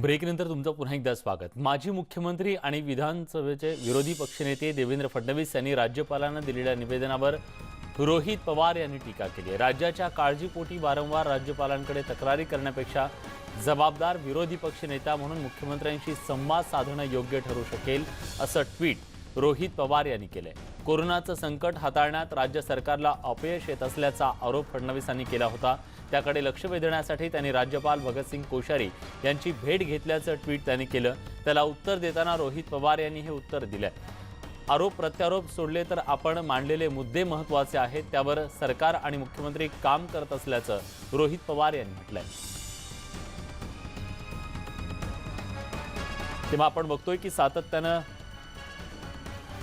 ब्रेकनंतर तुमचं पुन्हा एकदा स्वागत. माजी मुख्यमंत्री आणि विधानसभेचे विरोधी पक्षनेते देवेंद्र फडणवीस यांनी राज्यपालांना दिलेल्या निवेदनावर रोहित पवार यांनी टीका केली आहे. राज्याच्या काळजीपोटी वारंवार राज्यपालांकडे तक्रारी करण्यापेक्षा जबाबदार विरोधी पक्षनेता म्हणून मुख्यमंत्र्यांशी संवाद साधणं योग्य ठरू शकेल असं ट्विट रोहित पवार यांनी केलंय. कोरोनाचं संकट हाताळण्यात राज्य सरकारला अपयश येत असल्याचा आरोप फडणवीसांनी केला होता. त्याकडे लक्ष वेधण्यासाठी त्यांनी राज्यपाल भगतसिंग कोश्यारी यांची भेट घेतल्याचं ट्विट त्यांनी केलं. त्याला उत्तर देताना रोहित पवार यांनी हे उत्तर दिलंय आरोप प्रत्यारोप सोडले तर आपण मांडलेले मुद्दे महत्त्वाचे आहेत त्यावर सरकार आणि मुख्यमंत्री काम करत असल्याचं रोहित पवार यांनी म्हटलंय. तेव्हा आपण बघतोय की सातत्यानं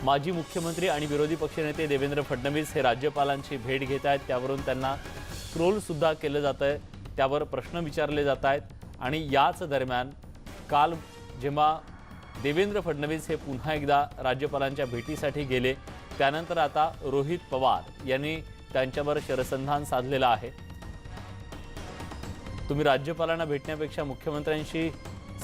माजी मुख्यमंत्री आणि विरोधी पक्षनेते देवेंद्र फडणवीस हे राज्यपालांची भेट घेत आहेत. त्यावरून त्यांना ट्रोल केलं जात आहे त्यावर प्रश्न विचारले जात आहेत आणि याच दरम्यान काल जेव्हा देवेंद्र फडणवीस हे पुन्हा एकदा राज्यपालांच्या भेटीसाठी गेले त्यानंतर आता रोहित पवार यांनी त्यांच्यावर शरसंधान साधलेलं आहे. तुम्ही राज्यपालांना भेटण्यापेक्षा मुख्यमंत्र्यांशी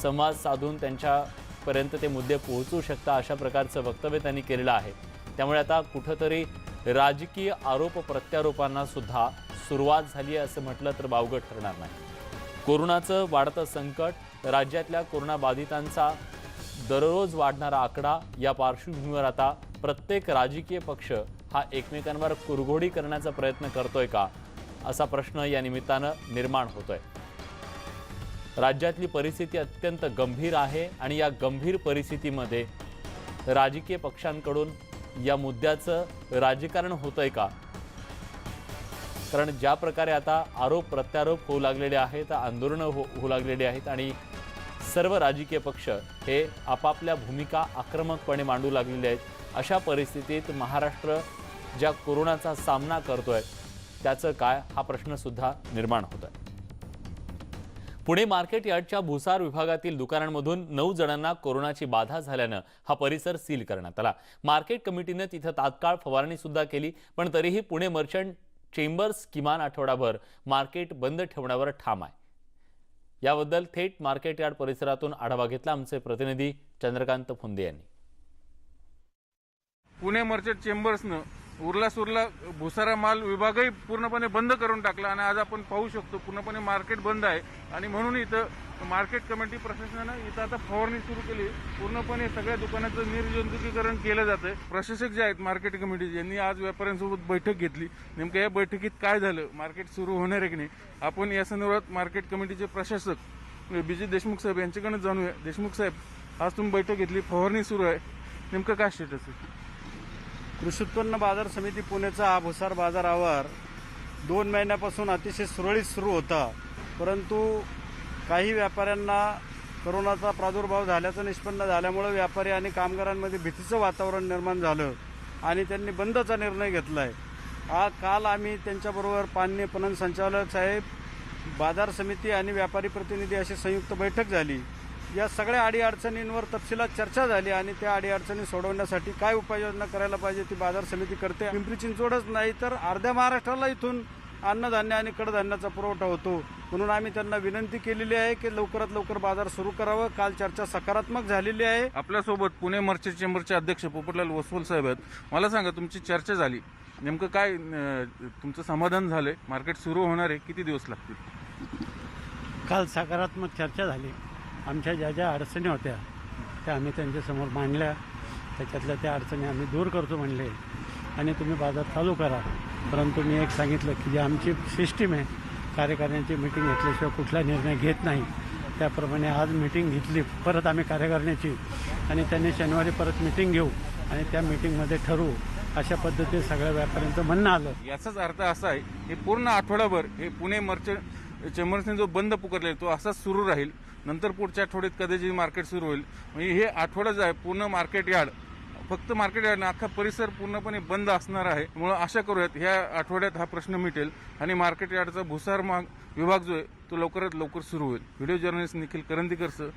संवाद साधून त्यांच्यापर्यंत ते मुद्दे पोहोचू शकता अशा प्रकारचं वक्तव्य त्यांनी केलेलं आहे. त्यामुळे आता कुठंतरी राजकीय आरोप प्रत्यारोपांना सुद्धा सुरुवात झाली आहे असं म्हटलं तर वावगं ठरणार नाही. कोरोनाचं वाढतं संकट राज्यातल्या कोरोनाबाधितांचा दररोज वाढणारा आकडा या पार्श्वभूमीवर आता प्रत्येक राजकीय पक्ष हा एकमेकांवर कुरघोडी करण्याचा प्रयत्न करतोय का? असा प्रश्न या निमित्तानं निर्माण होतोय. राज्यातली परिस्थिती अत्यंत गंभीर आहे आणि या गंभीर परिस्थितीमध्ये राजकीय पक्षांकडून या मुद्द्याचं राजकारण होतंय का? कारण ज्या प्रकारे आता आरोप प्रत्यारोप होऊ लागलेले आहेत आंदोलनं हो होऊ लागलेली आहेत आणि सर्व राजकीय पक्ष हे आपापल्या भूमिका आक्रमकपणे मांडू लागलेले आहेत अशा परिस्थितीत महाराष्ट्र ज्या कोरोनाचा सामना करतोय त्याचं काय हा प्रश्न सुद्धा निर्माण होत आहे. पुणे मार्केट यार्डच्या भुसार विभागातील दुकानांमधून नऊ जणांना कोरोनाची बाधा झाल्यानं हा परिसर सील करण्यात आला. मार्केट कमिटीनं तिथं तात्काळ फवारणी सुद्धा केली पण तरीही पुणे मर्चंट चेंबर्स किमान आठवडाभर मार्केट बंद ठेवण्यावर ठाम आहे. याबद्दल थेट मार्केट यार्ड परिसरातून आढावा घेतला आमचे प्रतिनिधी चंद्रकांत फुंदे यांनी. पुणे मर्चंट चेंबर्सनं उरला सुरला भुसारा माल विभागही पूर्णपणे बंद करून टाकला आणि आज आपण पाहू शकतो पूर्णपणे मार्केट बंद आहे. आणि म्हणून इथं मार्केट कमिटी प्रशासनानं इथं आता फवारणी सुरू केली. पूर्णपणे सगळ्या दुकानाचं निर्जंतुकीकरण केलं जातं प्रशासक जे आहेत मार्केट कमिटी यांनी आज व्यापाऱ्यांसोबत बैठक घेतली. नेमकं या बैठकीत काय झालं? मार्केट सुरू होणार आहे की नाही? आपण या संदर्भात मार्केट कमिटीचे प्रशासक बिजी देशमुख साहेब यांच्याकडनं जाणूया. देशमुख साहेब आज तुम्ही बैठक घेतली फवारणी सुरू आहे. नेमकं काय स्टेटस आहे? कृषी उत्पन्न बाजार समिती पुणेचा हा भुसार बाजार आवार दोन महिन्यापासून अतिशय सुरळीत सुरू होता. परंतु काही व्यापाऱ्यांना करोनाचा प्रादुर्भाव झाल्याचं निष्पन्न झाल्यामुळं व्यापारी आणि कामगारांमध्ये भीतीचं वातावरण निर्माण झालं आणि त्यांनी बंदचा निर्णय घेतला आहे आज काल आम्ही त्यांच्याबरोबर पान्य पणन संचालक साहेब बाजार समिती आणि व्यापारी प्रतिनिधी अशी संयुक्त बैठक झाली. या सगळ्या अडीअडचणींवर तपशिलात चर्चा झाली आणि त्या अडीअडचणी सोडवण्यासाठी काय उपाययोजना करायला पाहिजे ती बाजार समिती करते. पिंपरी चिंचवडच नाही तर अर्ध्या महाराष्ट्राला इथून अन्नधान्य आणि कडधान्याचा पुरवठा होतो. म्हणून आम्ही त्यांना विनंती केलेली आहे की लवकरात लवकर बाजार सुरू करावं. काल चर्चा सकारात्मक झालेली आहे. आपल्यासोबत पुणे मर्चंट चेंबरचे अध्यक्ष पोपटलाल वसवल साहेब आहेत. मला सांगा तुमची चर्चा झाली. नेमकं काय तुमचं समाधान झालंय? मार्केट सुरू होणार आहे. किती दिवस लागतील? काल सकारात्मक चर्चा झाली. आमच्या ज्या ज्या अडचणी होत्या त्या आम्ही त्यांच्यासमोर मांडल्या. त्याच्यातल्या त्या अडचणी आम्ही दूर करतो म्हणले. आणि तुम्ही बाजार चालू करा. परंतु मी एक सांगितलं की जी आमची सिस्टीम आहे कार्यकारिणीची मिटिंग घेतल्याशिवाय कुठला निर्णय घेत नाही. त्याप्रमाणे आज मिटिंग घेतली परत आम्ही कार्यकारिणीची. आणि त्यांनी शनिवारी परत मिटिंग घेऊ आणि त्या मिटिंगमध्ये ठरवू. अशा पद्धतीने सगळ्या व्यापाऱ्यांचं म्हणणं आलं. याचाच अर्थ असा आहे हे पूर्ण आठवडाभर हे पुणे मर्चंट चेंबर्सने जो बंद पुकारलेला तो असाच सुरू राहील. नंतर पुढच्या आठवड्यात कदाचित मार्केट सुरू होईल. म्हणजे हे आठवडाच आहे पूर्ण मार्केट यार्ड. फक्त मार्केट यार्ड अख्खा परिसर पूर्णपणे बंद असणार आहे. त्यामुळे आशा करूयात ह्या आठवड्यात हा प्रश्न मिटेल आणि मार्केट यार्डचा भुसार माग विभाग जो आहे तो लवकरात लवकर सुरू होईल. Video journalist Nikhil करंदीकरचं.